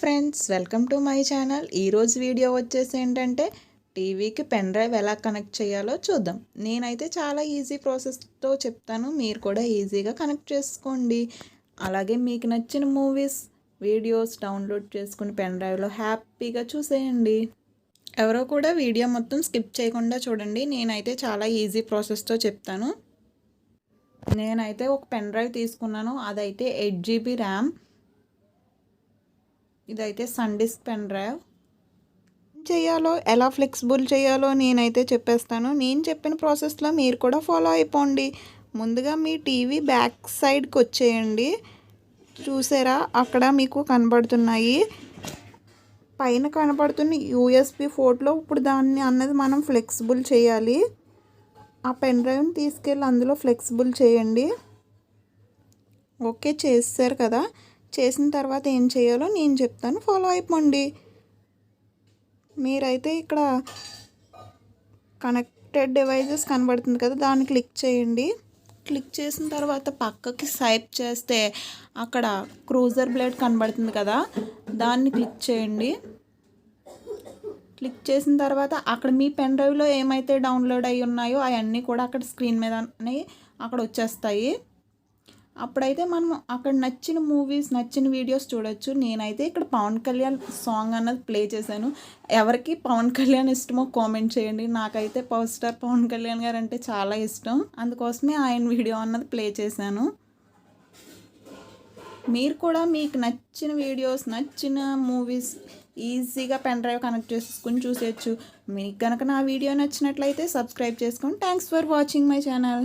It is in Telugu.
Friends welcome to my channel. ఈరోజు వీడియో వచ్చేసి ఏంటంటే టీవీకి పెన్ డ్రైవ్ ఎలా కనెక్ట్ చేయాలో చూద్దాం. నేనైతే చాలా ఈజీ ప్రాసెస్తో చెప్తాను. మీరు కూడా ఈజీగా కనెక్ట్ చేసుకోండి. అలాగే మీకు నచ్చిన మూవీస్ వీడియోస్ డౌన్లోడ్ చేసుకుని పెన్ డ్రైవ్లో హ్యాపీగా చూసేయండి. ఎవరో కూడా వీడియో మొత్తం స్కిప్ చేయకుండా చూడండి. నేనైతే చాలా ఈజీ ప్రాసెస్తో చెప్తాను. నేనైతే ఒక పెన్ డ్రైవ్ తీసుకున్నాను. అదైతే ఎయిట్ జీబీ ర్యామ్. ఇదైతే సన్ డిస్క్ పెన్ డ్రైవ్ చేయాలో ఎలా ఫ్లెక్సిబుల్ చేయాలో నేనైతే చెప్పేస్తాను. నేను చెప్పిన ప్రాసెస్లో మీరు కూడా ఫాలో అయిపోండి. ముందుగా మీ టీవీ బ్యాక్ సైడ్కి వచ్చేయండి. చూసారా? అక్కడ మీకు కనబడుతున్నాయి. పైన కనబడుతున్న యూఎస్బి ఫోర్ట్లో ఇప్పుడు దాన్ని అన్నది మనం ఫ్లెక్సిబుల్ చేయాలి. ఆ పెన్ డ్రైవ్ని తీసుకెళ్ళి అందులో ఫ్లెక్సిబుల్ చేయండి. ఓకే చేస్తారు కదా? చేసిన తర్వాత ఏం చేయాలో నేను చెప్తాను. ఫాలో అయిపోండి మీరైతే ఇక్కడ కనెక్టెడ్ డివైజెస్ కనబడుతుంది కదా దాన్ని క్లిక్ చేయండి. క్లిక్ చేసిన తర్వాత పక్కకి స్వైప్ చేస్తే అక్కడ క్రూజర్ బ్లేడ్ కనబడుతుంది కదా దాన్ని క్లిక్ చేయండి. క్లిక్ చేసిన తర్వాత అక్కడ మీ పెన్ డ్రైవ్లో ఏమైతే డౌన్లోడ్ అయి ఉన్నాయో అవన్నీ కూడా అక్కడ స్క్రీన్ మీద అక్కడ వచ్చేస్తాయి. అప్పుడైతే మనం అక్కడ నచ్చిన మూవీస్ నచ్చిన వీడియోస్ చూడొచ్చు. నేనైతే ఇక్కడ పవన్ కళ్యాణ్ సాంగ్ అన్నది ప్లే చేశాను. ఎవరికి పవన్ కళ్యాణ్ ఇష్టమో కామెంట్ చేయండి. నాకైతే పవర్ స్టార్ పవన్ కళ్యాణ్ గారు అంటే చాలా ఇష్టం. అందుకోసమే ఆయన వీడియో అన్నది ప్లే చేశాను. మీరు కూడా మీకు నచ్చిన వీడియోస్ నచ్చిన మూవీస్ ఈజీగా పెన్ డ్రైవ్ కనెక్ట్ చేసుకుని చూసేయచ్చు. మీకు కనుక నా వీడియో నచ్చినట్లయితే సబ్స్క్రైబ్ చేసుకోండి thanks for watching my channel